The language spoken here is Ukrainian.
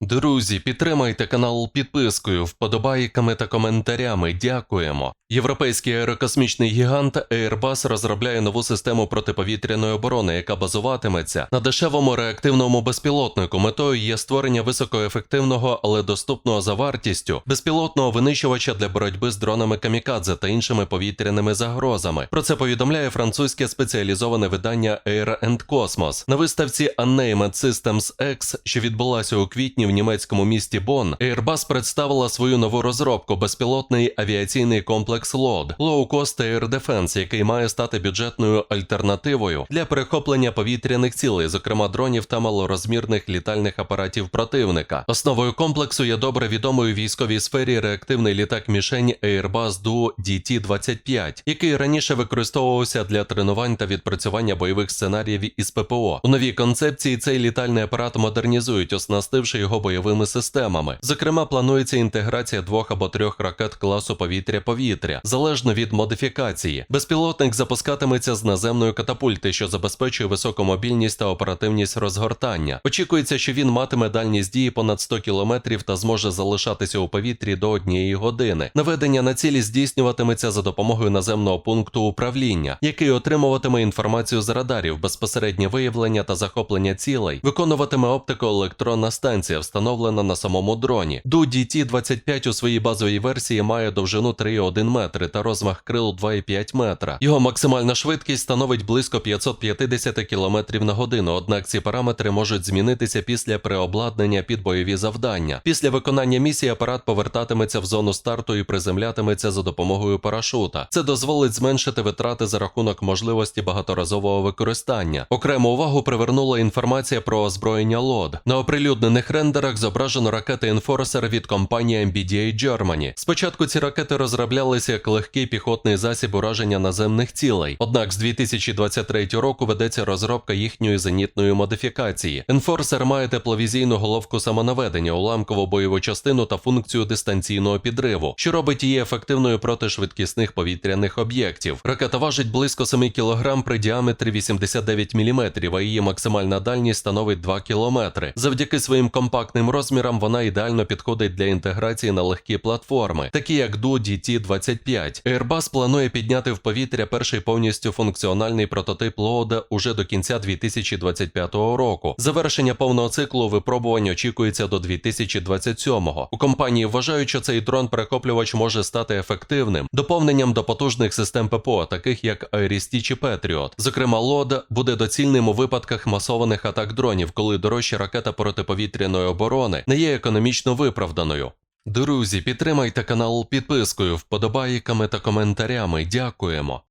Друзі, підтримайте канал підпискою, вподобайками та коментарями. Дякуємо. Європейський аерокосмічний гігант Airbus розробляє нову систему протиповітряної оборони, яка базуватиметься на дешевому реактивному безпілотнику. Метою є створення високоефективного, але доступного за вартістю безпілотного винищувача для боротьби з дронами камікадзе та іншими повітряними загрозами. Про це повідомляє французьке спеціалізоване видання Air and Cosmos. На виставці Unnamed Systems X, що відбулася у квітні в німецькому місті Бонн, Airbus представила свою нову розробку безпілотний авіаційний комплекс LOD – Low Cost Air Defense, який має стати бюджетною альтернативою для перехоплення повітряних цілей, зокрема дронів та малорозмірних літальних апаратів противника. Основою комплексу є добре відомий у військовій сфері реактивний літак мішень Airbus Duo DT-25, який раніше використовувався для тренувань та відпрацювання бойових сценаріїв із ППО. У новій концепції цей літальний апарат модернізують, оснастивши його бойовими системами. Зокрема, планується інтеграція двох або трьох ракет класу повітря-повітря, залежно від модифікації. Безпілотник запускатиметься з наземної катапульти, що забезпечує високу мобільність та оперативність розгортання. Очікується, що він матиме дальність дії понад 100 км та зможе залишатися у повітрі до однієї години. Наведення на цілі здійснюватиметься за допомогою наземного пункту управління, який отримуватиме інформацію з радарів, безпосереднє виявлення та захоплення цілей, виконуватиме оптико-електронна станція, встановлена на самому дроні. DU-DT-25 у своїй базовій версії має довжину 3,1 метри та розмах крил 2,5 метра. Його максимальна швидкість становить близько 550 км на годину, однак ці параметри можуть змінитися після переобладнання під бойові завдання. Після виконання місії апарат повертатиметься в зону старту і приземлятиметься за допомогою парашута. Це дозволить зменшити витрати за рахунок можливості багаторазового використання. Окрему увагу привернула інформація про озброєння LOD. На оприлюднених рендерах зображено ракети Enforcer від компанії MBDA Germany. Спочатку ці ракети розроблялися як легкий піхотний засіб ураження наземних цілей. Однак з 2023 року ведеться розробка їхньої зенітної модифікації. Enforcer має тепловізійну головку самонаведення, уламкову бойову частину та функцію дистанційного підриву, що робить її ефективною проти швидкісних повітряних об'єктів. Ракета важить близько 7 кг при діаметрі 89 мм, а її максимальна дальність становить 2 км. Завдяки своїм компактним розмірам вона ідеально підходить для інтеграції на легкі платформи, такі як DU DT-25. Airbus планує підняти в повітря перший повністю функціональний прототип LOD уже до кінця 2025 року. Завершення повного циклу випробувань очікується до 2027-го. У компанії вважають, що цей дрон-перехоплювач може стати ефективним доповненням до потужних систем ППО, таких як IRIS-T чи Patriot. Зокрема, LOD буде доцільним у випадках масованих атак дронів, коли дорожча ракета протиповітряної оборони не є економічно виправданою. Друзі, підтримайте канал підпискою, вподобайками та коментарями. Дякуємо.